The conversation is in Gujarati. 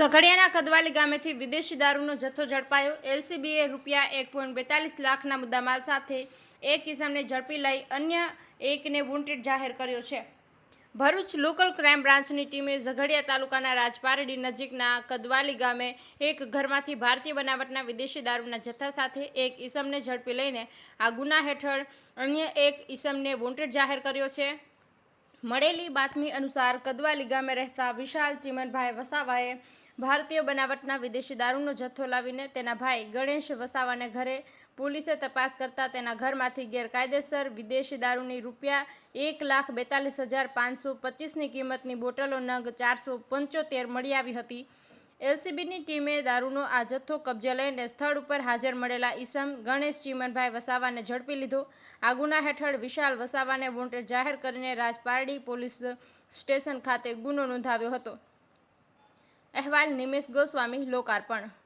ઝઘડિયાના કદવાલી ગામેથી વિદેશી દારૂનો જથ્થો ઝડપાયો. એલસીબીએ રૂપિયા એક પોઈન્ટ બેતાલીસ લાખના મુદ્દામાલ સાથે એક કિસમને ઝડપી લઈ અન્ય એકને વોન્ટેડ જાહેર કર્યો છે. ભરૂચ લોકલ ક્રાઇમ બ્રાન્ચની ટીમે ઝઘડિયા તાલુકાના રાજપારડી નજીકના કદવાલી ગામે એક ઘરમાંથી ભારતીય બનાવટના વિદેશી દારૂના જથ્થા સાથે એક ઈસમને ઝડપી લઈને આ ગુના હેઠળ અન્ય એક ઈસમને વોન્ટેડ જાહેર કર્યો છે. મળેલી બાતમી અનુસાર કદવાલી ગામે રહેતા વિશાલ ચીમનભાઈ વસાવાએ ભારતીય બનાવટના વિદેશી દારૂનો જથ્થો લાવીને તેના ભાઈ ગણેશ વસાવાને ઘરે પોલીસે તપાસ કરતા તેના ઘરમાંથી ગેરકાયદેસર વિદેશી દારૂની રૂપિયા એક લાખ બેતાલીસ હજાર પાંચસો પચીસની કિંમતની બોટલો નગ ચારસો પંચોતેર મળી આવી હતી. એલસીબીની ટીમે દારૂનો આ જથ્થો કબજે લઈને સ્થળ ઉપર હાજર મળેલા ઈસમ ગણેશ ચીમનભાઈ વસાવાને ઝડપી લીધો. આ ગુના હેઠળ વિશાલ વસાવાને વોન્ટેડ જાહેર કરીને રાજપારડી પોલીસ સ્ટેશન ખાતે ગુનો નોંધાવ્યો હતો. અહેવાલ નિમેશ ગોસ્વામી, લોકાર્પણ.